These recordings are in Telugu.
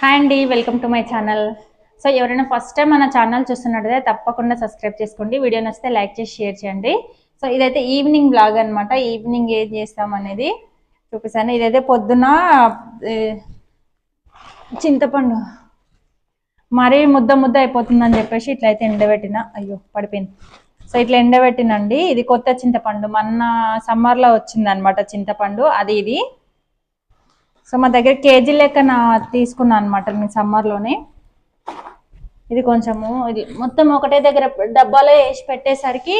హాయ్ అండి welcome to my channel so ఎవరైనా ఫస్ట్ టైం మన ఛానల్ చూస్తున్నట్టయితే తప్పకుండా సబ్స్క్రైబ్ చేసుకోండి. వీడియో నచ్చితే లైక్ చేసి షేర్ చేయండి. సో ఇదైతే ఈవినింగ్ బ్లాగ్ అనమాట ఈవినింగ్ ఏం చేస్తాం అనేది చూపిస్తాను. ఇదైతే పొద్దున చింతపండు మరీ ముద్ద ముద్ద అయిపోతుందని చెప్పేసి ఇట్లయితే ఎండబెట్టిన. అయ్యో పడిపోయింది. సో ఇట్లా ఎండబెట్టినండి. ఇది కొత్త చింతపండు. మొన్న సమ్మర్లో వచ్చింది అనమాట చింతపండు. అది ఇది. సో మా దగ్గర కేజీ లెక్క నా తీసుకున్నాను అనమాట మీ సమ్మర్లోనే ఇది కొంచెము ఇది మొత్తం ఒకటే దగ్గర డబ్బాలో వేసి పెట్టేసరికి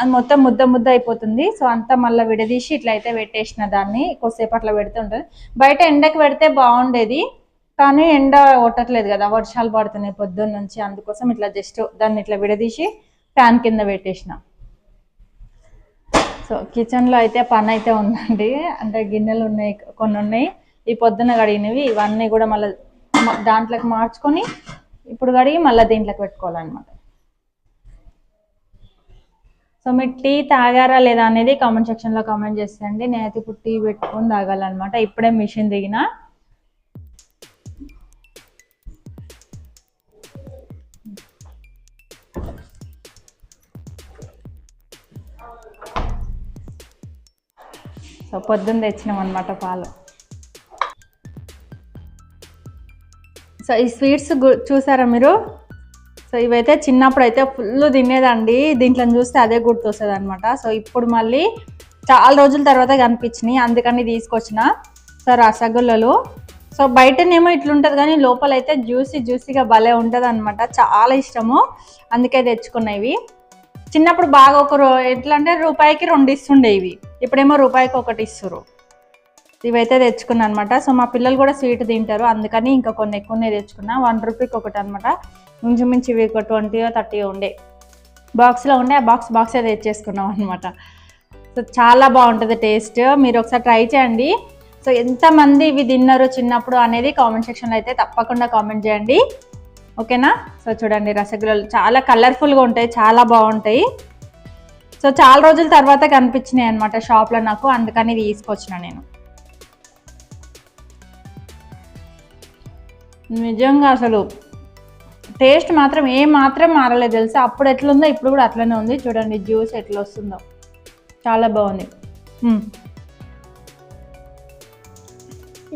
అది మొత్తం ముద్ద ముద్ద అయిపోతుంది. సో అంతా మళ్ళీ విడదీసి ఇట్లా అయితే పెట్టేసిన దాన్ని కొద్దిసేపు అట్లా పెడుతూ ఉంటుంది. బయట ఎండకు పెడితే బాగుండేది కానీ ఎండ కొట్టట్లేదు కదా వర్షాలు పడుతున్నాయి పొద్దున్న నుంచి. అందుకోసం ఇట్లా జస్ట్ దాన్ని ఇట్లా విడదీసి ఫ్యాన్ కింద పెట్టేసిన. సో కిచెన్లో అయితే పని అయితే ఉందండి. అంటే గిన్నెలు ఉన్నాయి కొన్ని ఉన్నాయి. ఈ పొద్దున కడిగినవి ఇవన్నీ కూడా మళ్ళీ దాంట్లోకి మార్చుకొని ఇప్పుడు కడిగి మళ్ళీ దీంట్లోకి పెట్టుకోవాలన్నమాట. సో మీరు టీ తాగారా లేదా అనేది కామెంట్ సెక్షన్లో కామెంట్ చేసేయండి. నేనైతే ఇప్పుడు టీ పెట్టుకొని తాగాలన్నమాట. ఇప్పుడే మిషన్ దిగిన. సో పొద్దున్న తెచ్చినాం అనమాట పాలు. సో ఈ స్వీట్స్ గు- చూసారా మీరు? సో ఇవైతే చిన్నప్పుడు అయితే ఫుల్ తినేదండి. దీంట్లో చూస్తే అదే గుర్తొస్తుంది అనమాట సో ఇప్పుడు మళ్ళీ చాలా రోజుల తర్వాత కనిపించినాయి. అందుకని తీసుకొచ్చిన. సో రసగుల్లలు. సో బయటనేమో ఇట్లుంటుంది కానీ లోపల అయితే జ్యూసీ జ్యూసీగా భలే ఉంటుంది అనమాట చాలా ఇష్టము. అందుకే తెచ్చుకున్నవి చిన్నప్పుడు బాగా ఒక రూ ఎట్లా అంటే రూపాయికి రెండు ఇస్తుండే ఇవి. ఇప్పుడేమో రూపాయికి ఒకటి ఇస్తురు ఇవైతే తెచ్చుకున్నా అనమాట సో మా పిల్లలు కూడా స్వీట్ తింటారు. అందుకని ఇంకా కొన్ని ఎక్కువనే తెచ్చుకున్నా. వన్ రూపీకి ఒకటి అనమాట ఇంచుమించు ఇవి ఒక ట్వంటీ థర్టీ ఉండే. బాక్స్లో ఉండే. ఆ బాక్స్ బాక్సే తెచ్చేసుకున్నాం అనమాట సో చాలా బాగుంటుంది టేస్ట్. మీరు ఒకసారి ట్రై చేయండి. సో ఎంతమంది ఇవి తిన్నారు చిన్నప్పుడు అనేది కామెంట్ సెక్షన్లో అయితే తప్పకుండా కామెంట్ చేయండి. ఓకేనా? సో చూడండి రసగుల్లలు. చాలా కలర్ఫుల్గా ఉంటాయి. చాలా బాగుంటాయి. సో చాలా రోజుల తర్వాత కనిపించినాయి అనమాట షాప్లో నాకు. అందుకని తీసుకొచ్చిన నేను. నిజంగా అసలు టేస్ట్ మాత్రం ఏ మాత్రం మారలేదు తెలుసా? అప్పుడు ఎట్లుందో ఇప్పుడు కూడా అట్లనే ఉంది. చూడండి జ్యూస్ ఎట్లా వస్తుందో చాలా బాగుంది.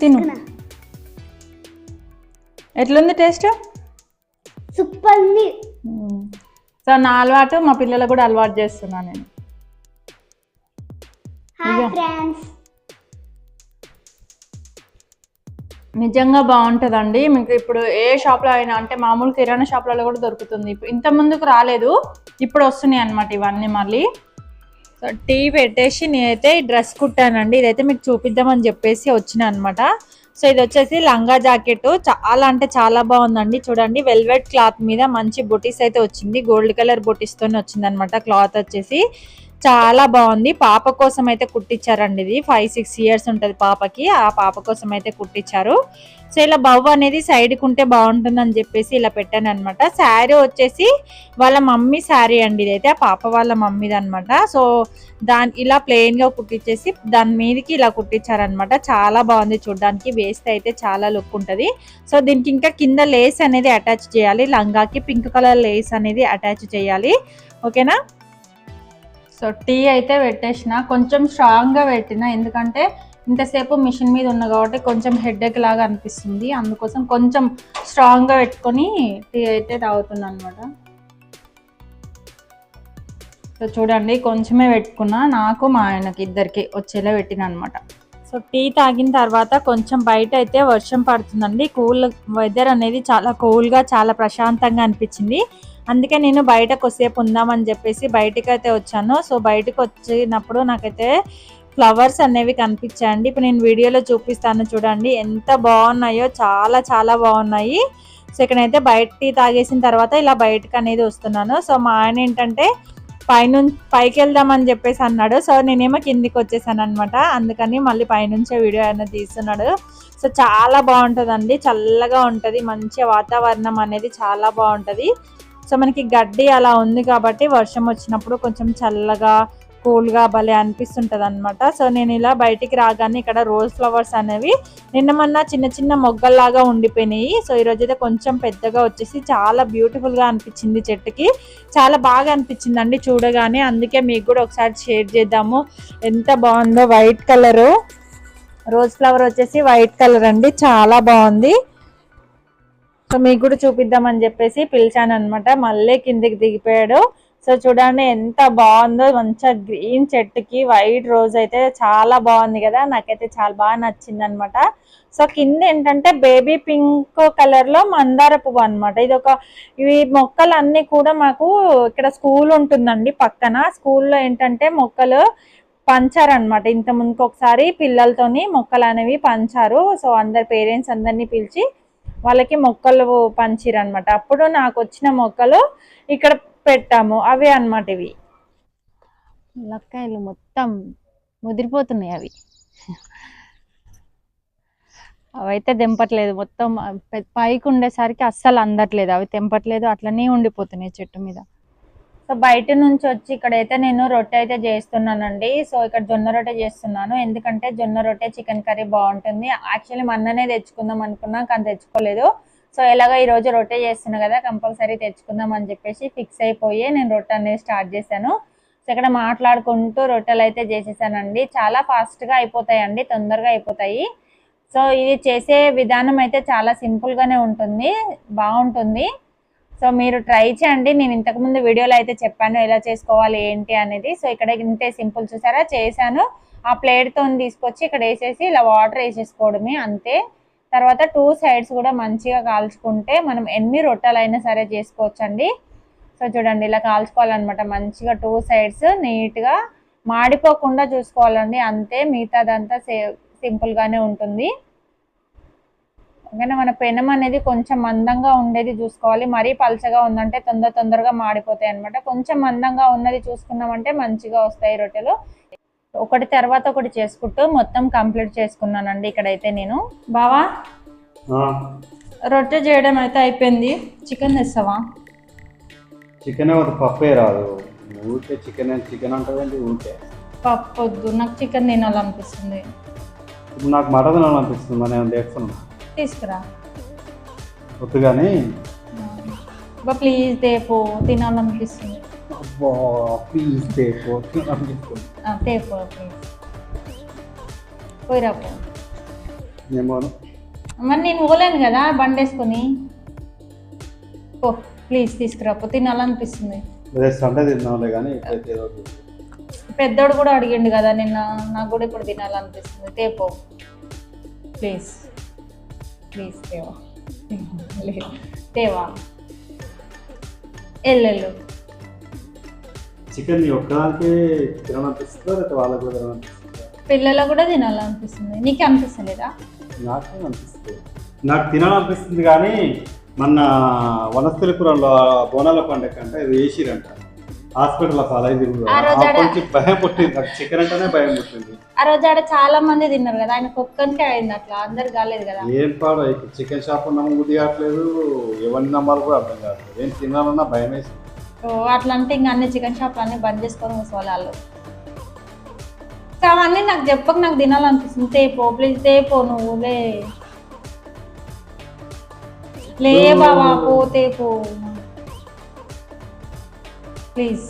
తిను. ఎట్లుంది టేస్ట్? సూపర్ ఉంది. సో నా అలవాటు మా పిల్లలకు కూడా అలవాటు చేస్తున్నాను నేను. నిజంగా బాగుంటుందండి. మీకు ఇప్పుడు ఏ షాప్లో అయినా అంటే మామూలు కిరాణా షాప్లలో కూడా దొరుకుతుంది. ఇంత ముందుకు రాలేదు. ఇప్పుడు వస్తున్నాయి అనమాట ఇవన్నీ మళ్ళీ. సో టీ పెట్టేసి నేనైతే డ్రెస్ కుట్టానండి. ఇదైతే మీకు చూపిద్దామని చెప్పేసి వచ్చిన అనమాట సో ఇది వచ్చేసి లంగా జాకెట్. చాలా అంటే చాలా బాగుందండి. చూడండి వెల్వెట్ క్లాత్ మీద మంచి బొటీస్ అయితే వచ్చింది. గోల్డ్ కలర్ బొటీస్తోనే వచ్చింది అనమాట క్లాత్ వచ్చేసి. చాలా బాగుంది. పాప కోసం అయితే కుట్టించారండి ఇది. ఫైవ్ సిక్స్ ఇయర్స్ ఉంటుంది పాపకి. ఆ పాప కోసం అయితే కుట్టించారు. సో ఇలా బవ్వ అనేది సైడ్కి ఉంటే బాగుంటుంది అని చెప్పేసి ఇలా పెట్టాను అనమాట శారీ వచ్చేసి వాళ్ళ మమ్మీ శారీ అండి ఇదైతే. ఆ పాప వాళ్ళ మమ్మీది అనమాట సో దాని ఇలా ప్లెయిన్గా కుట్టించేసి దాని మీదకి ఇలా కుట్టించారనమాట చాలా బాగుంది చూడడానికి. వేస్ట్ అయితే చాలా లుక్ ఉంటుంది. సో దీనికి ఇంకా కింద లేస్ అనేది అటాచ్ చేయాలి. లంగాకి పింక్ కలర్ లేస్ అనేది అటాచ్ చేయాలి. ఓకేనా? సో టీ అయితే పెట్టేసిన. కొంచెం స్ట్రాంగ్గా పెట్టిన. ఎందుకంటే ఇంతసేపు మిషన్ మీద ఉన్న కాబట్టి కొంచెం హెడ్ఏక్ లాగా అనిపిస్తుంది. అందుకోసం కొంచెం స్ట్రాంగ్గా పెట్టుకొని టీ అయితే తాగుతున్నా అనమాట సో చూడండి కొంచెమే పెట్టుకున్నా. నాకు మా ఆయనకి ఇద్దరికి వచ్చేలా పెట్టిన అనమాట సో టీ తాగిన తర్వాత కొంచెం బయట అయితే వర్షం పడుతుందండి. కూల్ వెదర్ అనేది చాలా కూల్గా చాలా ప్రశాంతంగా అనిపించింది. అందుకే నేను బయట కొద్దిసేపు ఉందామని చెప్పేసి బయటకు అయితే వచ్చాను. సో బయటకు వచ్చినప్పుడు నాకైతే ఫ్లవర్స్ అనేవి కనిపించాయండి. ఇప్పుడు నేను వీడియోలో చూపిస్తాను చూడండి. ఎంత బాగున్నాయో చాలా చాలా బాగున్నాయి. సో ఇక్కడైతే బయట టీ తాగేసిన తర్వాత ఇలా బయటకు అనేది వస్తున్నాను. సో మా ఆయన ఏంటంటే పైన పైకి వెళ్దామని చెప్పేసి అన్నాడు. సో నేనేమో కిందికి వచ్చేసాను అనమాట అందుకని మళ్ళీ పైనుంచే వీడియో అనేది తీస్తున్నాడు. సో చాలా బాగుంటుందండి. చల్లగా ఉంటుంది. మంచి వాతావరణం అనేది చాలా బాగుంటుంది. సో మనకి గడ్డి అలా ఉంది కాబట్టి వర్షం వచ్చినప్పుడు కొంచెం చల్లగా కూల్గా భలే అనిపిస్తుంటుంది అనమాట సో నేను ఇలా బయటికి రాగానే ఇక్కడ రోజ్ ఫ్లవర్స్ అనేవి నిన్న మొన్న చిన్న చిన్న మొగ్గల్లాగా ఉండిపోయినాయి. సో ఈరోజు అయితే కొంచెం పెద్దగా వచ్చేసి చాలా బ్యూటిఫుల్గా అనిపించింది చెట్టుకి. చాలా బాగా అనిపించిందండి చూడగానే. అందుకే మీకు కూడా ఒకసారి షేర్ చేద్దాము. ఎంత బాగుందో వైట్ కలరు. రోజ్ ఫ్లవర్ వచ్చేసి వైట్ కలర్ అండి. చాలా బాగుంది. సో మీకు కూడా చూపిద్దామని చెప్పేసి పిలిచాను అనమాట మళ్ళీ కిందికి దిగిపోయాడు. సో చూడండి ఎంత బాగుందో మంచిగా గ్రీన్ చెట్టుకి వైట్ రోజ్ అయితే చాలా బాగుంది కదా. నాకైతే చాలా బాగా నచ్చింది అనమాట సో కింద ఏంటంటే బేబీ పింక్ కలర్లో మందార పువ్వు అనమాట ఇది ఒక ఇవి మొక్కలన్నీ కూడా మాకు ఇక్కడ స్కూల్ ఉంటుందండి పక్కన. స్కూల్లో ఏంటంటే మొక్కలు పంచారనమాట ఇంత ముందుకు ఒకసారి పిల్లలతోని మొక్కలు అనేవి పంచారు. సో అందరి పేరెంట్స్ అందరినీ పిలిచి వాళ్ళకి మొక్కలు పంచిరు అనమాట అప్పుడు నాకు వచ్చిన మొక్కలు ఇక్కడ పెట్టాము. అవే అన్నమాట ఇవి. లక్కాయలు మొత్తం ముదిరిపోతున్నాయి అవి. అవైతే తెంపట్లేదు. మొత్తం పైకి ఉండేసరికి అస్సలు అందట్లేదు. అవి తెంపట్లేదు. అట్లనే ఉండిపోతున్నాయి చెట్టు మీద. సో బయట నుంచి వచ్చి ఇక్కడైతే నేను రొట్టె అయితే చేస్తున్నానండి. సో ఇక్కడ జొన్న రొట్టె చేస్తున్నాను. ఎందుకంటే జొన్న రొట్టె చికెన్ కర్రీ బాగుంటుంది. యాక్చువల్లీ మొన్ననే తెచ్చుకుందాం అనుకున్నా కానీ తెచ్చుకోలేదు. సో ఎలాగో ఈరోజు రొట్టె చేస్తున్నా కదా కంపల్సరీ తెచ్చుకుందాం అని చెప్పేసి ఫిక్స్ అయిపోయి నేను రొట్టె అనేది స్టార్ట్ చేశాను. సో ఇక్కడ మాట్లాడుకుంటూ రొట్టెలు అయితే చేసేసానండి. చాలా ఫాస్ట్గా అయిపోతాయండి తొందరగా అయిపోతాయి. సో ఇది చేసే విధానం అయితే చాలా సింపుల్గానే ఉంటుంది బాగుంటుంది. సో మీరు ట్రై చేయండి. నేను ఇంతకుముందు వీడియోలో అయితే చెప్పాను ఎలా చేసుకోవాలి ఏంటి అనేది. సో ఇక్కడ ఇంతే సింపుల్ చూసారా? చేశాను. ఆ ప్లేట్తో తీసుకొచ్చి ఇక్కడ వేసేసి ఇలా వాటర్ వేసేసుకోవడమే అంతే. తర్వాత టూ సైడ్స్ కూడా మంచిగా కాల్చుకుంటే మనం ఎన్ని రొట్టెలు అయినా సరే చేసుకోవచ్చండి. సో చూడండి ఇలా కాల్చుకోవాలన్నమాట. మంచిగా టూ సైడ్స్ నీట్గా మాడిపోకుండా చూసుకోవాలండి. అంతే మిగతాదంతా సే సింపుల్గానే ఉంటుంది. ఓకేనా? మన పెనం అనేది కొంచెం మందంగా ఉండేది చూసుకోవాలి. మరీ పలచగా ఉందంటే తొందర తొందరగా మాడిపోతాయి అన్నమాట కొంచెం మందంగా ఉన్నది చూసుకున్నామంటే మంచిగా వస్తాయి రొట్టెలు. ఒకటి తర్వాత ఒకటి చేసుకుంటూ మొత్తం కంప్లీట్ చేసుకున్నానండి ఇక్కడైతే నేను. బావా? రొట్టె చేయడం అయితే అయిపోయింది. చికెన్ తెస్తావా? చికెన్ పప్పే రాదు. ఊరికే చికెన్ చికెన్ అంటుందండి ఊరికే. పప్పు వద్దు. నాకు చికెన్ తినాలనిపిస్తుంది. నాకు మటన్ తినాలనిపిస్తుంది నేను తీసుకురా. వద్దు కానీ ప్లీజ్ తేపు తినాలనిపిస్తుంది. అబ్బా ప్లీజ్ తేపో తినాలనిపిస్తుంది ఆ, తేపు ప్లీజ్ పోయిరా పో ఏమో మరి నేను పోలేను కదా బండి వేసుకొని ప్లీజ్ తీసుకురా పో తినాలనిపిస్తుంది అదే సండే తిన్నాంలే కానీ ఇప్పుడైతే ఏదో ఒకటి. పెద్దోడు కూడా అడిగిండు కదా నిన్న నాకు కూడా ఇప్పుడు తినాలనిపిస్తుంది తేపో ప్లీజ్ ప్లీజ్ తేవా లేదు తేవా ఎల్లెళ్ళు చికెన్ ఒక్కదానికి తినాలనిపిస్తుందా లేకపోతే వాళ్ళకి కూడా తినాలనిపిస్తుందా? పిల్లలకు కూడా తినాలనిపిస్తుంది. నీకు అనిపిస్తలేదా? నాకు అనిపిస్తుంది నాకు తినాలనిపిస్తుంది కానీ మొన్న వనస్థలిపురంలో బోనాల పండుగ అంటే ఇది వేసిరంట. హాస్పిటల్ అసలు అలా ఇది భయం పుట్టింది. నాకు చికెన్ అంటేనే భయం పుట్టింది. ఆ రోజు ఆడ చాలా మంది తిన్నారు కదా ఆయన ఒక్కరికే అయింది అట్లా అందరు కాలేదు కదా. ఏం పాడు చికెన్ షాప్ నమ్మబుద్ధి కావట్లేదు. ఎవరిని నమ్మాలి కూడా అర్థం కావట్లేదు. ఏం తినాలన్నా భయం వేసి సో అట్లా అంటే ఇంకా అన్ని చికెన్ షాప్లు అన్ని బంద్ చేసుకొని కూర్చోవాలి వాళ్ళు. సో అవన్నీ నాకు చెప్పక నాకు తినాలనిపిస్తుంది. తేపో ప్లీజ్ తేపో నువ్వు లే. లే బాబా పో ప్లీజ్.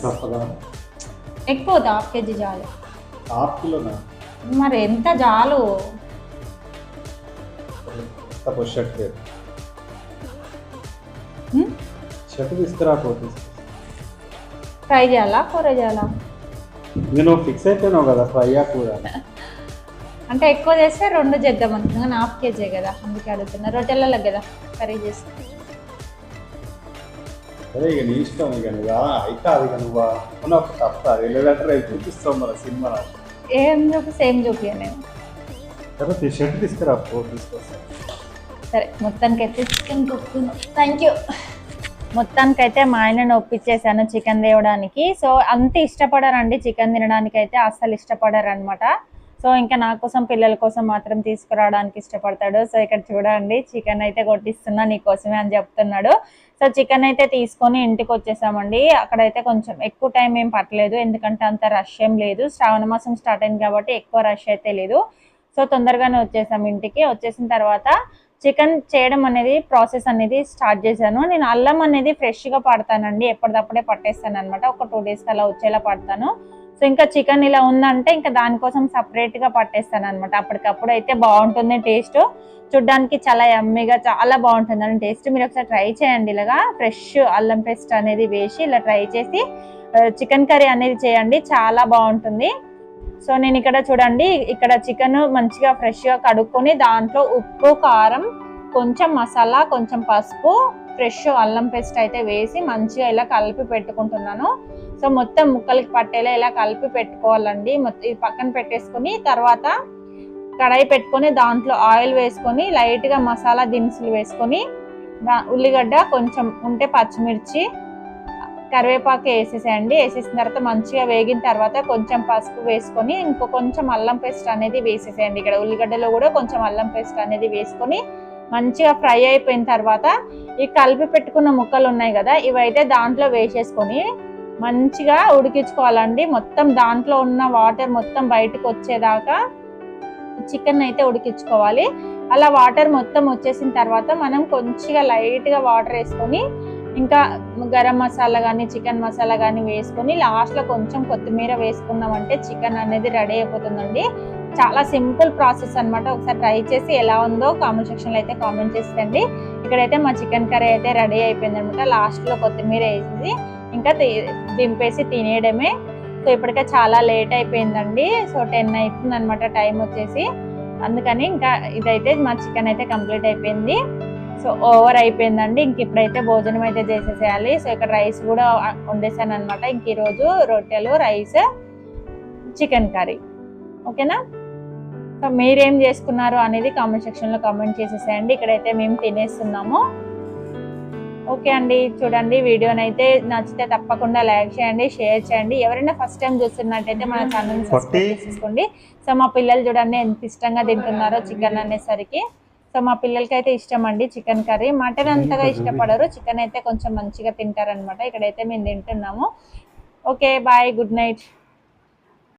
ఎక్కువ హాఫ్ కేజీ చాలు. హాఫ్ కిలోనా? మరి ఎంత చాలు? తప్ప షర్ట్? షర్ట్ తీసుకురాకపోతే ఫ్రై చేయాలా? కూర చేయాలా? నేను ఫిక్స్ అయిపోయినావు కదా ఫ్రైయా కూడా అంటే ఎక్కువ చేస్తే రెండు చేద్దాం అనుకున్నాను హాఫ్ కేజీ కదా అందుకే అడుగుతున్నా. రొట్టెలలో కదా కర్రీ చేస్తే. సరే ఇక నీ ఇష్టం ఇక నువ్వు? అయితే అది ఇక నువ్వు? చూపిస్తావు మన సినిమా. ఏం చూపి సేమ్ చూపి నేను. సరే షర్ట్ తీసుకురా సరే మొత్తానికి అయితే చికెన్ కుక్కును థ్యాంక్ యూ మొత్తానికైతే మా ఆయనను ఒప్పించేసాను చికెన్ తేవడానికి. సో అంత ఇష్టపడరండి చికెన్ తినడానికి అయితే అస్సలు ఇష్టపడరు అనమాట సో ఇంకా నా కోసం పిల్లల కోసం మాత్రం తీసుకురావడానికి ఇష్టపడతాడు. సో ఇక్కడ చూడండి చికెన్ అయితే కొట్టిస్తున్నా నీకోసమే అని చెప్తున్నాడు. సో చికెన్ అయితే తీసుకొని ఇంటికి వచ్చేసామండి. అక్కడైతే కొంచెం ఎక్కువ టైం ఏం పట్టలేదు. ఎందుకంటే అంత రష్ ఏం లేదు. శ్రావణ మాసం స్టార్ట్ అయింది కాబట్టి ఎక్కువ రష్ అయితే లేదు. సో తొందరగానే వచ్చేసాం ఇంటికి. వచ్చేసిన తర్వాత చికెన్ చేయడం అనేది ప్రాసెస్ అనేది స్టార్ట్ చేశాను. నేను అల్లం అనేది ఫ్రెష్గా పడతానండి. ఎప్పటిదప్పుడే పట్టేస్తాను అనమాట ఒక టూ డేస్కి అలా వచ్చేలా పడతాను. సో ఇంకా చికెన్ ఇలా ఉందంటే ఇంకా దానికోసం సపరేట్గా పట్టేస్తాను అనమాట అప్పటికప్పుడు అయితే బాగుంటుంది టేస్ట్. చూడ్డానికి చాలా ఎమ్మీగా చాలా బాగుంటుంది అండి టేస్ట్. మీరు ఒకసారి ట్రై చేయండి ఇలాగా. ఫ్రెష్ అల్లం పేస్ట్ అనేది వేసి ఇలా ట్రై చేసి చికెన్ కర్రీ అనేది చేయండి. చాలా బాగుంటుంది. సో నేను ఇక్కడ చూడండి ఇక్కడ చికెన్ మంచిగా ఫ్రెష్గా కడుక్కొని దాంట్లో ఉప్పు కారం కొంచెం మసాలా కొంచెం పసుపు ఫ్రెష్ అల్లం పేస్ట్ అయితే వేసి మంచిగా ఇలా కలిపి పెట్టుకుంటున్నాను. సో మొత్తం ముక్కలకి పట్టేలా ఇలా కలిపి పెట్టుకోవాలండి. మొత్తం పక్కన పెట్టేసుకొని తర్వాత కడాయి పెట్టుకొని దాంట్లో ఆయిల్ వేసుకొని లైట్గా మసాలా దినుసులు వేసుకొని దా- ఉల్లిగడ్డ కొంచెం ఉంటే పచ్చిమిర్చి కరివేపాకు వేసేసేయండి. వేసేసిన తర్వాత మంచిగా వేగిన తర్వాత కొంచెం పసుపు వేసుకొని ఇంకో కొంచెం అల్లం పేస్ట్ అనేది వేసేసేయండి. ఇక్కడ ఉల్లిగడ్డలో కూడా కొంచెం అల్లం పేస్ట్ అనేది వేసుకొని మంచిగా ఫ్రై అయిపోయిన తర్వాత ఈ కలిపి పెట్టుకున్న ముక్కలు ఉన్నాయి కదా ఇవైతే దాంట్లో వేసేసుకొని మంచిగా ఉడికించుకోవాలండి. మొత్తం దాంట్లో ఉన్న వాటర్ మొత్తం బయటకు వచ్చేదాకా చికెన్ అయితే ఉడికించుకోవాలి. అలా వాటర్ మొత్తం వచ్చేసిన తర్వాత మనం కొంచెంగా లైట్గా వాటర్ వేసుకొని ఇంకా గరం మసాలా కానీ చికెన్ మసాలా కానీ వేసుకొని లాస్ట్లో కొంచెం కొత్తిమీర వేసుకున్నామంటే చికెన్ అనేది రెడీ అయిపోతుందండి. చాలా సింపుల్ ప్రాసెస్ అన్నమాట. ఒకసారి ట్రై చేసి ఎలా ఉందో కామెంట్ సెక్షన్లో అయితే కామెంట్ చేసేయండి ఇక్కడైతే మా చికెన్ కర్రీ అయితే రెడీ అయిపోయింది అనమాట లాస్ట్లో కొత్తిమీర వేసేసి ఇంకా దింపేసి తినేయడమే. సో ఇప్పటికే చాలా లేట్ అయిపోయిందండి. సో టెన్ అవుతుంది అనమాట టైం వచ్చేసి. అందుకని ఇంకా ఇదైతే మా చికెన్ అయితే కంప్లీట్ అయిపోయింది. సో ఓవర్ అయిపోయిందండి. ఇంక ఇప్పుడైతే భోజనం అయితే చేసేసేయాలి. సో ఇక్కడ రైస్ కూడా వండేసాను అనమాట ఇంక ఈరోజు రొట్టెలు రైస్ చికెన్ కర్రీ. ఓకేనా? సో మీరేం చేసుకున్నారు అనేది కామెంట్ సెక్షన్లో కామెంట్ చేసేసేయండి. ఇక్కడైతే మేము తినేస్తున్నాము. ఓకే అండి. చూడండి వీడియోని అయితే నచ్చితే తప్పకుండా లైక్ చేయండి షేర్ చేయండి. ఎవరైనా ఫస్ట్ టైం చూస్తున్నట్టయితే మన ఛానల్ సబ్స్క్రైబ్ చేసుకోండి. సో మా పిల్లలు చూడండి ఎంత ఇష్టంగా తింటున్నారో చికెన్ అనేసరికి. సో మా పిల్లలకి అయితే ఇష్టం అండి చికెన్ కర్రీ. మటన్ అంతగా ఇష్టపడరు. చికెన్ అయితే కొంచెం మంచిగా తింటారనమాట ఇక్కడైతే మేము తింటున్నాము. Okay bye good night.